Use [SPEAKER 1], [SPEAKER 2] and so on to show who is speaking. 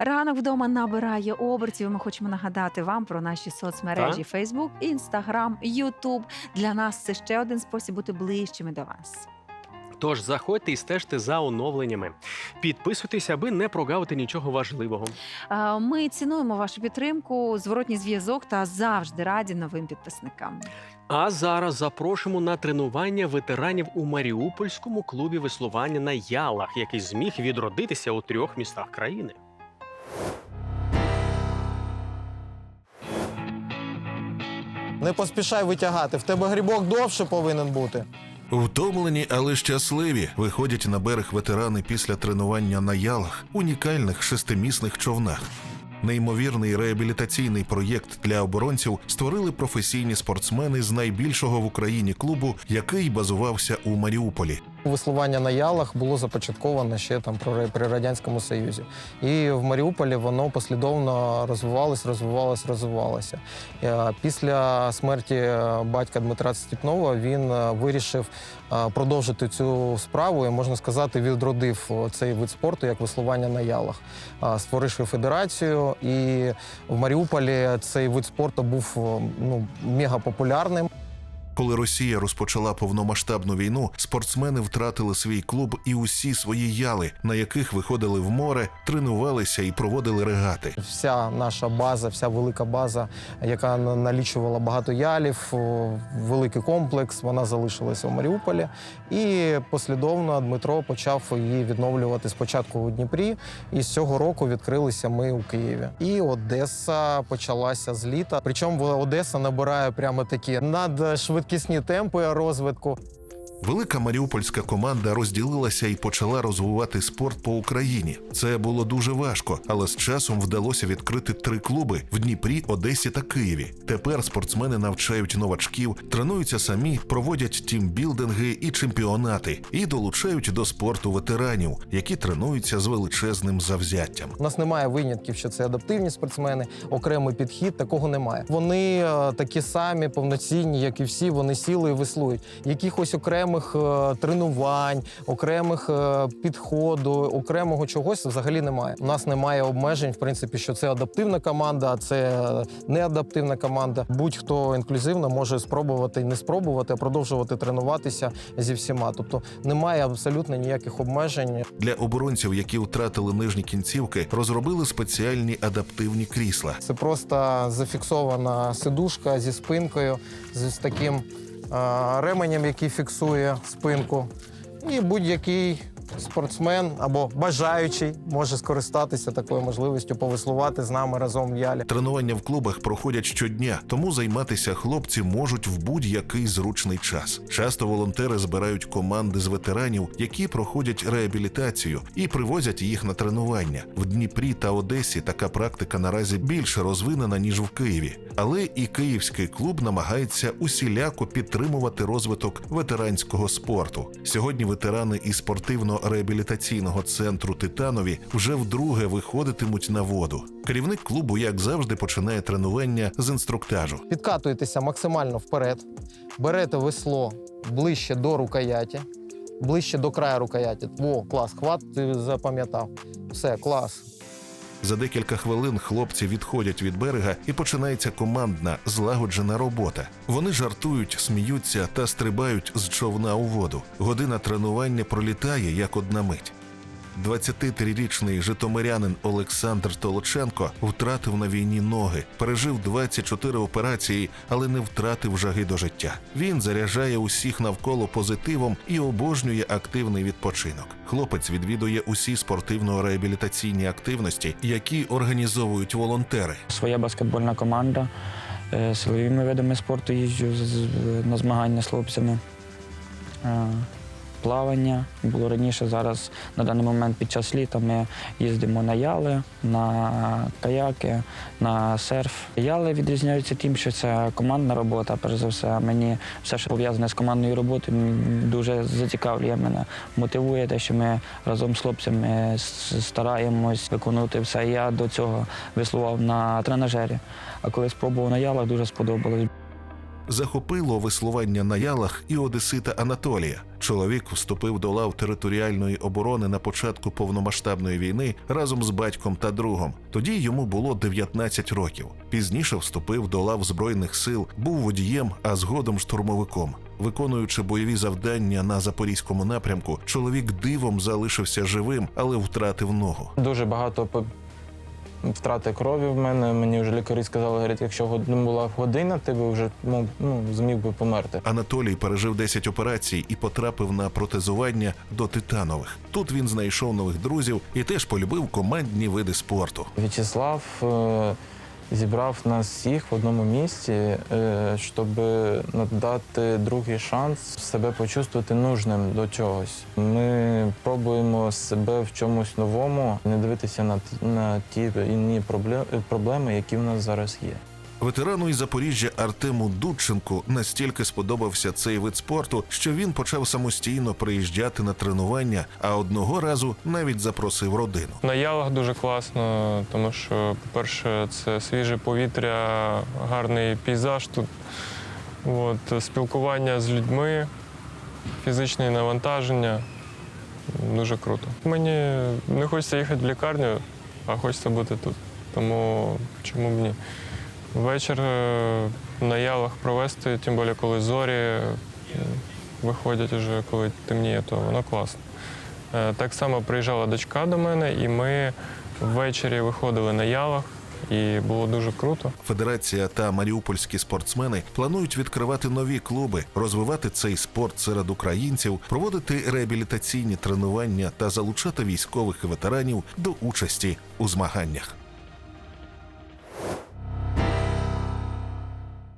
[SPEAKER 1] Ранок вдома набирає обертів. Ми хочемо нагадати вам про наші соцмережі Facebook, Instagram, YouTube. Для нас це ще один спосіб бути ближчими до вас.
[SPEAKER 2] Тож заходьте і стежте за оновленнями. Підписуйтесь, аби не прогавити нічого важливого.
[SPEAKER 1] Е, Ми цінуємо вашу підтримку, зворотній зв'язок та завжди раді новим підписникам.
[SPEAKER 2] А зараз запрошуємо на тренування ветеранів у Маріупольському клубі веслування на Ялах, який зміг відродитися у трьох містах країни.
[SPEAKER 3] Не поспішай витягати. В тебе грибок довше повинен бути.
[SPEAKER 4] Втомлені, але щасливі виходять на берег ветерани після тренування на ялах, унікальних шестимісних човнах. Неймовірний реабілітаційний проєкт для оборонців створили професійні спортсмени з найбільшого в Україні клубу, який базувався у Маріуполі.
[SPEAKER 3] Веслування на ялах було започатковано ще там при, радянському союзі, і в Маріуполі воно послідовно розвивалось, розвивалось, розвивалося. Е, Після смерті е, батька Дмитра Степнова він е, вирішив продовжити цю справу і можна сказати, відродив цей вид спорту як веслування на ялах. Створивши федерацію, і в Маріуполі цей вид спорту був ну мега популярним.
[SPEAKER 4] Коли Росія розпочала повномасштабну війну, спортсмени втратили свій клуб і усі свої яли, на яких виходили в море, тренувалися і проводили регати.
[SPEAKER 3] Вся наша база, вся велика база, яка налічувала багато ялів, великий комплекс, вона залишилася в Маріуполі. І послідовно Дмитро почав її відновлювати спочатку у Дніпрі. І з цього року відкрилися ми у Києві. І Одеса почалася з літа. Причому Одеса набирає прямо такі надшвидкісні темпи розвитку.
[SPEAKER 4] Велика маріупольська команда розділилася і почала розвивати спорт по Україні. Це було дуже важко, але з часом вдалося відкрити три клуби в Дніпрі, Одесі та Києві. Тепер спортсмени навчають новачків, тренуються самі, проводять тімбілдинги і чемпіонати, і долучають до спорту ветеранів, які тренуються з величезним завзяттям.
[SPEAKER 3] У нас немає винятків, що це адаптивні спортсмени, окремий підхід, такого немає. Вони е, такі самі, повноцінні, як і всі, вони сіли і веслують. Якихось окремих е, тренувань, окремих е, підходу, окремого чогось взагалі немає. У нас немає обмежень, в принципі, що це адаптивна команда, а це не адаптивна команда. Будь-хто інклюзивно може спробувати і не спробувати, а продовжувати тренуватися зі всіма. Тобто немає абсолютно ніяких обмежень.
[SPEAKER 4] Для оборонців, які втратили нижні кінцівки, розробили спеціальні адаптивні крісла.
[SPEAKER 3] Це просто зафіксована сидушка зі спинкою, з таким ременем, який фіксує спинку. І будь-який спортсмен або бажаючий може скористатися такою можливістю повеслувати з нами разом в ялі.
[SPEAKER 4] Тренування в клубах проходять щодня, тому займатися хлопці можуть в будь-який зручний час. Часто волонтери збирають команди з ветеранів, які проходять реабілітацію і привозять їх на тренування. В Дніпрі та Одесі така практика наразі більше розвинена ніж в Києві. Але і київський клуб намагається усіляко підтримувати розвиток ветеранського спорту. Сьогодні ветерани із спортивно-реабілітаційного центру Титанові вже вдруге виходитимуть на воду. Керівник клубу, як завжди, починає тренування з інструктажу.
[SPEAKER 3] Підкатуєтеся максимально вперед, берете весло ближче до рукояті, ближче до краю рукояті. О, клас, хват, ти запам'ятав. Все, клас.
[SPEAKER 4] За декілька хвилин хлопці відходять від берега і починається командна злагоджена робота. Вони жартують, сміються та стрибають з човна у воду. Година тренування пролітає як одна мить. 23-річний житомирянин Олександр Толоченко втратив на війні ноги, пережив 24 операції, але не втратив жаги до життя. Він заряджає усіх навколо позитивом і обожнює активний відпочинок. Хлопець відвідує усі спортивно-реабілітаційні активності, які організовують волонтери.
[SPEAKER 5] Своя баскетбольна команда. Е, Силовими видами спорту їжджу на змагання з хлопцями. Плавання було раніше. Зараз на даний момент під час літа ми їздимо на яли, на каяки, на серф. Яли відрізняються тим, що це командна робота. Перш за все, мені все, що пов'язане з командною роботою, дуже зацікавлює мене. Мотивує те, що ми разом з хлопцями стараємось виконувати все. Я до цього веслував на тренажері. А коли спробував на ялах, дуже сподобалось.
[SPEAKER 4] Захопило веслування на ялах і одесита Анатолія. Чоловік вступив до лав територіальної оборони на початку повномасштабної війни разом з батьком та другом. Тоді йому було 19 років. Пізніше вступив до лав збройних сил, був водієм, а згодом штурмовиком. Виконуючи бойові завдання на запорізькому напрямку, чоловік дивом залишився живим, але втратив ногу.
[SPEAKER 6] Дуже багато втрати крові в мене. Мені вже лікарі сказали, говорять, якщо ну, була година, ти би вже ну, ну, зміг би померти.
[SPEAKER 4] Анатолій пережив 10 операцій і потрапив на протезування до титанових. Тут він знайшов нових друзів і теж полюбив командні види спорту.
[SPEAKER 6] В'ячеслав е, зібрав нас всіх в одному місці, е, щоб надати другий шанс себе почувствувати нужним до чогось. Ми пробуємо себе в чомусь новому, не дивитися на, ті на ті інні пробле- проблеми, які в нас зараз є.
[SPEAKER 4] Ветерану із Запоріжжя Артему Дудченку настільки сподобався цей вид спорту, що він почав самостійно приїжджати на тренування, а одного разу навіть запросив родину.
[SPEAKER 7] На ялах дуже класно, тому що, по-перше, це свіже повітря, гарний пейзаж тут. От, спілкування з людьми, фізичне навантаження. Дуже круто. Мені не хочеться їхати в лікарню, а хочеться бути тут. Тому чому б ні? Вечір е, на ялах провести, тим більше коли зорі е, виходять уже, коли темніє, то воно класно. Е, Так само приїжджала дочка до мене, і ми ввечері виходили на ялах, і було дуже круто.
[SPEAKER 4] Федерація та маріупольські спортсмени планують відкривати нові клуби, розвивати цей спорт серед українців, проводити реабілітаційні тренування та залучати військових і ветеранів до участі у змаганнях.